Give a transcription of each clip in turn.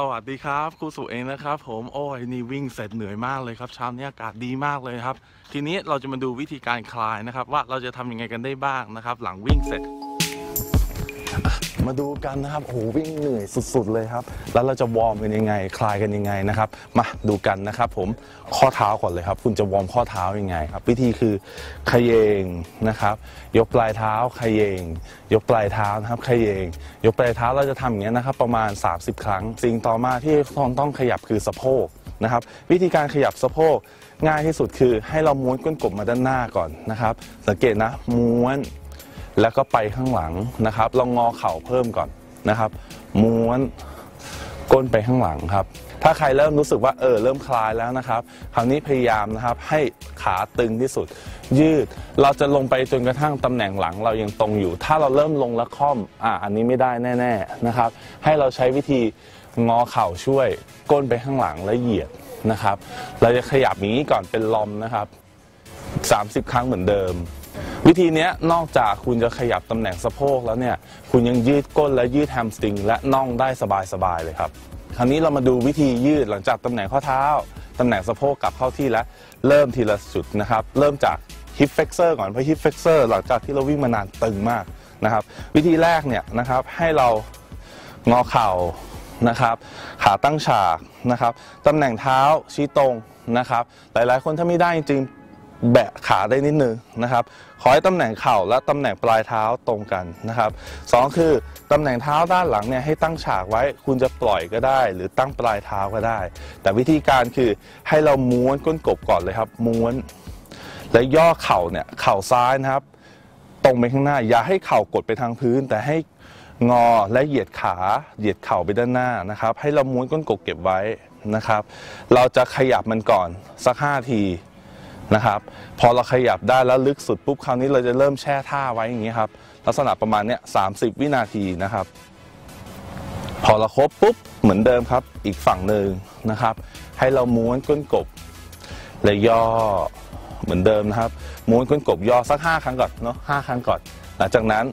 สวัสดีครับครูสุเองนะครับ ผมโอ้ยนี่วิ่งเสร็จเหนื่อยมากเลยครับเช้านี้อากาศดีมากเลยครับ ทีนี้เราจะมาดูวิธีการคลายนะครับ ว่าเราจะทำยังไงกันได้บ้างนะครับ หลังวิ่งเสร็จ มาดูกันนะครับโอ้โหวิ่งเหนื่อยสุดๆเลยครับ แล้วเราจะวอร์มกันยังไง คลายกันยังไงนะครับ มาดูกันนะครับผมข้อเท้าก่อนเลยครับ คุณจะวอร์มข้อเท้ายังไงครับ วิธีคือขยเยงนะครับ ยกปลายเท้าขยเยง ยกปลายเท้านะครับขยเยง ยกปลายเท้าเราจะทำอย่างนี้นะครับ ประมาณ 30 ครั้ง สิ่งต่อมาที่ต้องต้องขยับคือสะโพกนะครับ วิธีการขยับสะโพกง่ายที่สุดคือให้เราม้วนก้นกบมาด้านหน้าก่อนนะครับ สังเกตนะม้วน แล้วก็ไปข้างหลังนะครับ ลองงอเข่าเพิ่มก่อนนะครับ ม้วนก้นไปข้างหลังครับ ถ้าใครเริ่มรู้สึกว่าเออเริ่มคลายแล้วนะครับ คราวนี้พยายามนะครับให้ขาตึงที่สุด ยืดเราจะลงไปจนกระทั่งตำแหน่งหลังเรายังตรงอยู่ ถ้าเราเริ่มลงและค่อมอ่าอันนี้ไม่ได้แน่ๆนะครับ ให้เราใช้วิธีงอเข่าช่วย ก้นไปข้างหลังและเหยียดนะครับ เราจะขยับอย่างนี้ก่อนเป็นลอมนะครับ 30 ครั้งเหมือนเดิม วิธีนี้นอกจากคุณจะขยับตำแหน่งสะโพกแล้วเนี่ย คุณยังยืดก้นและยืดแฮมสตริง และน่องได้สบายๆเลยครับ คราวนี้เรามาดูวิธียืดหลังจากตำแหน่งข้อเท้าตำแหน่งสะโพกกลับเข้าที่แล้วเริ่มทีละจุดนะครับ เริ่มจากฮิปเฟกเซอร์ก่อนเพราะฮิปเฟกเซอร์หลังจากที่เราวิ่งมานานตึงมากนะครับ วิธีแรกเนี่ยนะครับให้เรางอเข่านะครับ ขาตั้งฉากนะครับตำแหน่งเท้าชี้ตรงนะครับ หลายๆ คนถ้าไม่ได้จริง แบะขาได้นิดนึงนะครับ ขอให้ตำแหน่งเข่าและตำแหน่งปลายเท้าตรงกันนะครับสองคือตำแหน่งเท้าด้านหลังเนี่ยให้ตั้งฉากไว้ คุณจะปล่อยก็ได้ หรือตั้งปลายเท้าก็ได้ แต่วิธีการคือให้เราม้วนก้นกบก่อนเลยครับม้วน และย่อเข่าเนี่ยเข่าซ้ายนะครับ ตรงไปข้างหน้า อย่าให้เข่ากดไปทางพื้น แต่ให้งอและเหยียดขาเหยียดเข่าไปด้านหน้านะครับ ให้เราม้วนก้นกบเก็บไว้นะครับ เราจะขยับมันก่อนสัก5ที นะครับ พอเราขยับได้แล้วลึกสุดปุ๊บคราวนี้เราจะเริ่มแช่ท่าไว้อย่างนี้ครับลักษณะประมาณเนี้ย30วินาทีนะครับ พอเราครบปุ๊บเหมือนเดิมครับ อีกฝั่งหนึ่งนะครับ ให้เราม้วนก้นกบและย่อเหมือนเดิมนะครับ ม้วนก้นกบย่อสัก 5 ครั้งก่อนเนาะห้าครั้งก่อน หลังจากนั้น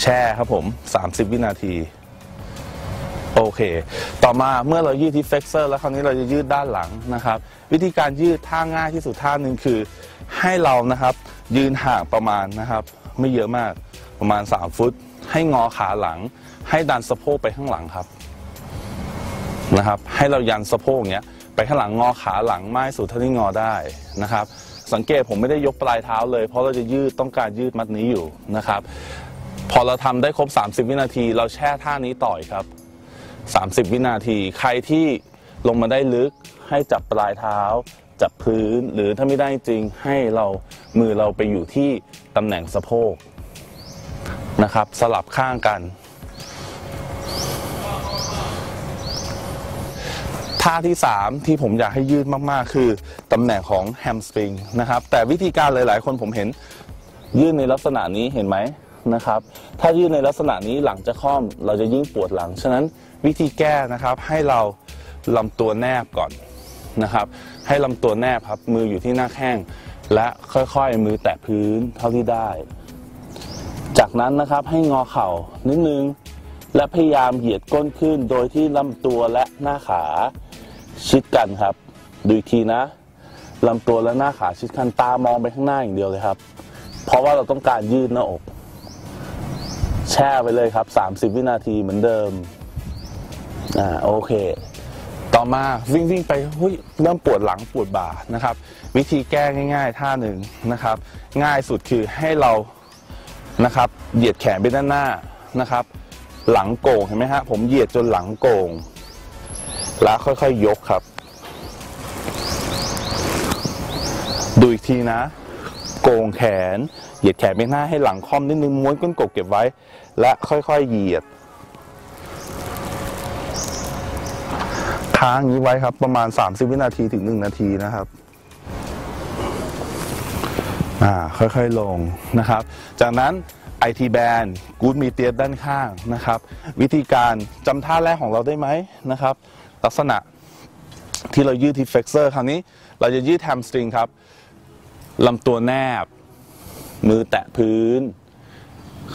แช่ครับผม 30 วินาที โอเค ต่อมาเมื่อเรายืดที่เฟกเซอร์แล้วคราวนี้เราจะยืดด้านหลังนะครับ วิธีการยืดท่าง่ายที่สุดท่าหนึ่งคือ ให้เรานะครับยืนห่างประมาณนะครับ ไม่เยอะมากประมาณ 3 ฟุต ให้งอขาหลัง ให้ดันสะโพกไปข้างหลังครับนะครับ ให้เรายันสะโพกเนี้ยไปข้างหลังงอขาหลังไม่สุดเท่าที่งอได้นะครับ สังเกตผมไม่ได้ยกปลายเท้าเลย เพราะเราจะยืดต้องการยืดมัดนี้อยู่นะครับ พอเราทำได้ครบ 30 วินาที เราแช่ท่านี้ต่อยครับ 30 วินาที ใครที่ลงมาได้ลึกให้จับปลายเท้า จับพื้นหรือถ้าไม่ได้จริงให้เรามือเราไปอยู่ที่ตำแหน่งสะโพกนะครับ สลับข้างกันท่าที่ 3 ที่ผมอยากให้ยืดมากๆ คือตำแหน่งของแฮมสตริงนะครับ แต่วิธีการหลายๆ คนผมเห็นยืดในลักษณะนี้เห็นไหม นะครับ ถ้ายืดในลักษณะนี้หลังจะค่อมเราจะยิ่งปวดหลัง ฉะนั้นวิธีแก้นะครับให้เราลำตัวแนบก่อนนะครับ ให้ลำตัวแนบครับมืออยู่ที่หน้าแข้งและค่อยๆ มือแตะพื้นเท่าที่ได้ จากนั้นนะครับให้งอเข่านิดนึง และพยายามเหยียดก้นขึ้นโดยที่ลำตัวและหน้าขาชิดกันครับ ดูอีกทีนะลำตัวและหน้าขาชิดกันตามองไปข้างหน้าอย่างเดียวเลยครับ เพราะว่าเราต้องการยืดหน้าอก แช่ไปเลยครับ 30 วินาทีเหมือนเดิมอ่าโอเค ต่อมาวิ่งวิ่งไปหุ้ยเริ่มปวดหลังปวดบ่านะครับ วิธีแก้ง่าย ๆ ท่าหนึ่งนะครับ ง่ายสุดคือให้เรานะครับ เหยียดแขนไปด้านหน้านะครับ หลังโก่งเห็นไหมฮะผมเหยียดจนหลังโก่งแล้วค่อยๆยกครับ ดูอีกทีนะ โกงแขน เหยียดแขนไปหน้าให้หลังค่อมนิดนึงม้วนก้นกบเก็บไว้ และค่อยๆเหยียดค้างนี้ไว้ครับประมาณ 30 วินาทีถึง 1 นาทีนะครับอ่าค่อยๆลงนะครับ จากนั้น IT band กูดมีเตียด้านข้างนะครับ วิธีการจำท่าแรกของเราได้ไหมนะครับ ลักษณะที่เรายืดที่เฟกเซอร์คราวนี้เราจะยืดแฮมสตริงครับ ลำตัวแนบ มือแตะพื้น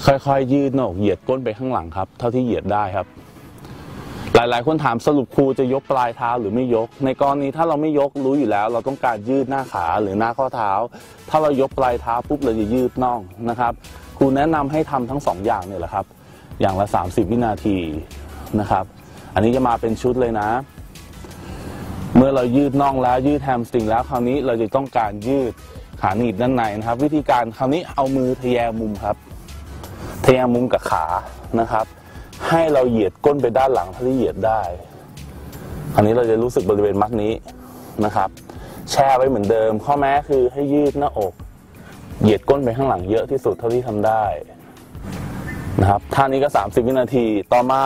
ค่อยๆ ยืดหน้าอกเหยียดก้นไปข้างหลังครับ เท่าที่เหยียดได้ครับ หลายๆ คนถามสรุปครูจะยกปลายเท้าหรือไม่ยก ในกรณีถ้าเราไม่ยกรู้อยู่แล้ว เราต้องการยืดหน้าขาหรือหน้าข้อเท้า ถ้าเรายกปลายเท้าปุ๊บเราจะยืดน่องนะครับ ครูแนะนำให้ทำทั้งสองอย่างเนี่ยแหละครับ อย่างละ 30 วินาทีนะครับ อันนี้จะมาเป็นชุดเลยนะเมื่อเรายืดน่องแล้วยืดแฮมสตริงแล้วคราวนี้เราจะต้องการยืด ขาหนีบด้านในนะครับ วิธีการคราวนี้เอามือทะแยงมุมครับ ทะแยงมุมกับขานะครับ ให้เราเหยียดก้นไปด้านหลังเท่าที่เหยียดได้คราวนี้เราจะรู้สึกบริเวณมัดนี้นะครับ แช่ไว้เหมือนเดิม ข้อแม้คือให้ยืดหน้าอก เหยียดก้นไปข้างหลังเยอะที่สุดเท่าที่ทำได้นะครับท่านี้ก็ 30 วินาที ต่อมา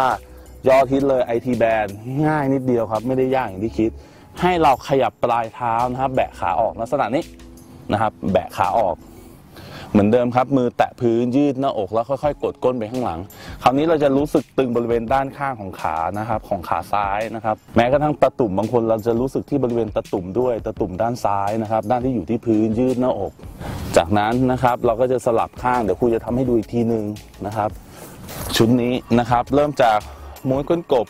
ยอทิศเลย IT band ง่ายนิดเดียวครับ ไม่ได้ยากอย่างที่คิด ให้เราขยับปลายเท้านะครับ แบะขาออกลักษณะนี้ นะครับแบะขาออก เหมือนเดิมครับ มือแตะพื้นยืดหน้าอกแล้วค่อยๆ กดก้นไปข้างหลัง คราวนี้เราจะรู้สึกตึงบริเวณด้านข้างของขานะครับ ของขาซ้ายนะครับ แม้กระทั่งตะตุ่มบางคนเราจะรู้สึกที่บริเวณตะตุ่มด้วยตะตุ่มด้านซ้ายนะครับ ด้านที่อยู่ที่พื้นยืดหน้าอก จากนั้นนะครับเราก็จะสลับข้างเดี๋ยวครูจะทำให้ดูอีกทีหนึ่งนะครับ ชุดนี้นะครับเริ่มจากม้วนก้นกบ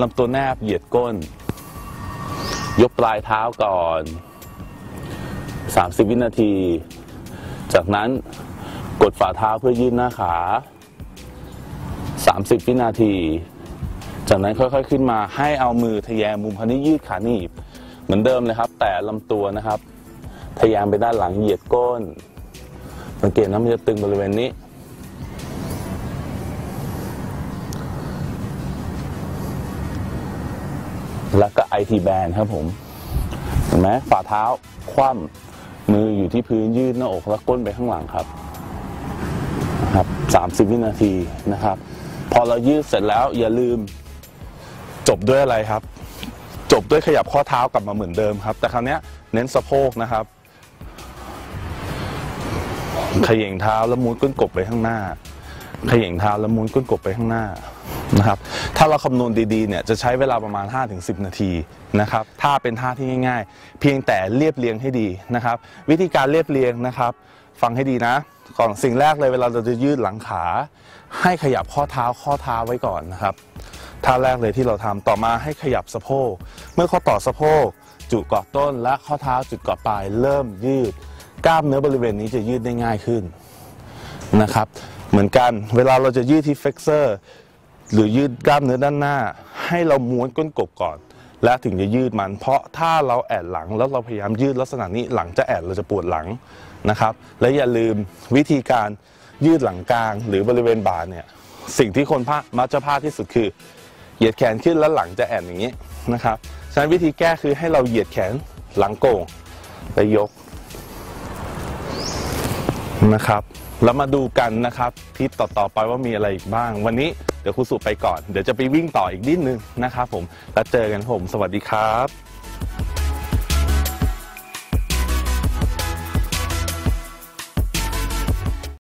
ลำตัวแนบเหยียดก้น ยกปลายเท้าก่อน 30 วินาที จากนั้นกดฝ่าเท้าเพื่อยืดหน้าขา 30 วินาที จากนั้นค่อยๆขึ้นมาให้เอามือทะแยงมุมคันนี้ยืดขาหนีบ เหมือนเดิมเลยครับ แต่ลำตัวนะครับ ทะแยงไปด้านหลังเหยียดก้น สังเกตนะมันจะตึงบริเวณนี้แล้วก็ IT band ครับผม เห็นไหมฝ่าเท้า คว่ำ มืออยู่ที่พื้นยืดหน้าอกแล้วก้นไปข้างหลังครับครับ 30 วินาทีนะครับ พอเรายืดเสร็จแล้วอย่าลืมจบด้วยอะไรครับ จบด้วยขยับข้อเท้ากลับมาเหมือนเดิมครับ แต่คราวเนี้ยเน้นสะโพกนะครับขย่งเท้าแล้วมุดก้นกบไปข้างหน้า เขย่งเท้าแล้วม้วนก้นกบไปข้างหน้านะครับถ้าเราคำนวณดีๆเนี่ยจะใช้เวลาประมาณ 5-10 นาทีนะครับถ้าเป็นท่าที่ง่าย ๆ เพียงแต่เรียบเรียงให้ดีนะครับ วิธีการเรียบเรียงนะครับ ฟังให้ดีนะก่อนสิ่งแรกเลยเวลาเราจะยืดหลังขา ให้ขยับข้อเท้าข้อเท้าไว้ก่อนนะครับท่าแรกเลยที่เราทำต่อมาให้ขยับสะโพกเมื่อข้อต่อสะโพก จุดเกาะต้นและข้อเท้าจุดเกาะปลายเริ่มยืด กล้ามเนื้อบริเวณนี้จะยืดได้ง่ายขึ้นนะครับ เหมือนกัน เวลาเราจะยืดที่เฟกเซอร์หรือยืดกล้ามเนื้อด้านหน้า ให้เราม้วนก้นกบก่อน และถึงจะยืดมัน เพราะถ้าเราแอดหลังแล้วเราพยายามยืดลักษณะนี้หลังจะแอดเราจะปวดหลังนะครับ และอย่าลืมวิธีการยืดหลังกลาง หรือบริเวณบ่าเนี่ยสิ่งที่คนพลาดมักจะพลาดที่สุดคือเหยียดแขนขึ้นแล้วหลังจะแอนอย่างนี้นะครับ ฉะนั้นวิธีแก้คือให้เราเหยียดแขนหลังโก่งและยก นะครับ แล้วมาดูกันนะครับทิศต่อๆไปว่ามีอะไรอีกบ้าง วันนี้เดี๋ยวครูสุไปก่อน เดี๋ยวจะไปวิ่งต่ออีกนิดนึงนะครับผม แล้วเจอกันผม สวัสดีครับ